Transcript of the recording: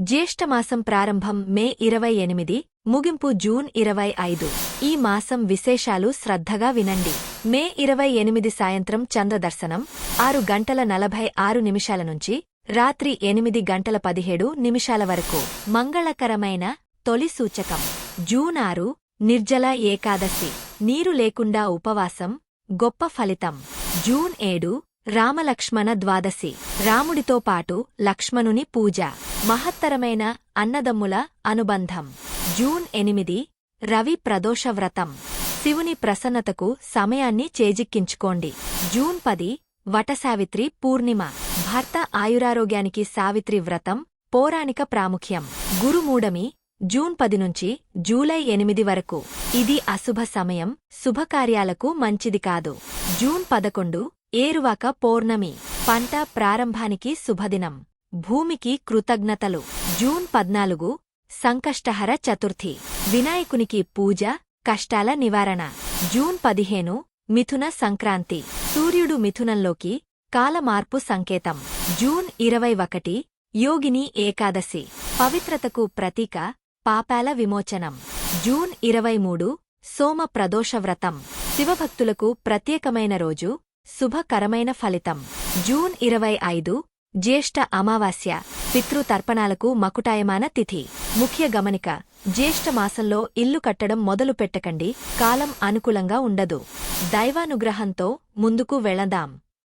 జ్యేష్ఠమాసం ప్రారంభం మే ఇరవై ఎనిమిది ముగింపు జూన్ ఇరవై ఐదు. ఈ మాసం విశేషాలు శ్రద్ధగా వినండి. మే ఇరవై ఎనిమిది సాయంత్రం చంద్రదర్శనం ఆరు గంటల నలభై ఆరు నిమిషాల నుంచి రాత్రి ఎనిమిది గంటల పదిహేడు నిమిషాల వరకు. మంగళకరమైన తొలి సూచకం. జూన్ ఆరు నిర్జల ఏకాదశి. నీరు లేకుండా ఉపవాసం గొప్ప ఫలితం. జూన్ ఏడు రామలక్ష్మణ ద్వాదశి. రాముడితో పాటు లక్ష్మణుని పూజ. మహత్తరమైన అన్నదమ్ముల అనుబంధం. జూన్ ఎనిమిది రవి ప్రదోష వ్రతం. శివుని ప్రసన్నతకు సమయాన్ని చేజిక్కించుకోండి. జూన్ పది వటసావిత్రి పూర్ణిమ. భర్త ఆయురారోగ్యానికి సావిత్రి వ్రతం పౌరాణిక ప్రాముఖ్యం. గురుమూడమి జూన్ పది నుంచి జూలై ఎనిమిది వరకు. ఇది అశుభ సమయం శుభకార్యాలకు మంచిది కాదు. జూన్ పదకొండు ఏరువాక పౌర్ణమి. పంట ప్రారంభానికి శుభదినం. భూమికి కృతజ్ఞతలు. జూన్ పద్నాలుగు సంకష్టహర చతుర్థి. వినాయకునికి పూజ కష్టాల నివారణ. జూన్ పదిహేను మిథున సంక్రాంతి. సూర్యుడు మిథునంలోకి కాలమార్పు సంకేతం. జూన్ ఇరవై ఒకటి యోగిని ఏకాదశి. పవిత్రతకు ప్రతీక పాపాల విమోచనం. జూన్ ఇరవై మూడు సోమ ప్రదోషవ్రతం శివభక్తులకు ప్రత్యేకమైన రోజు శుభకరమైన ఫలితం. జూన్ ఇరవై ఐదు జ్యేష్ఠ అమావాస్య పితృతర్పణాలకు మకుటాయమాన తిథి. ముఖ్య గమనిక జ్యేష్ఠ మాసంలో ఇల్లు కట్టడం మొదలు పెట్టకండి కాలం అనుకూలంగా ఉండదు. దైవానుగ్రహంతో ముందుకు వెళదాం.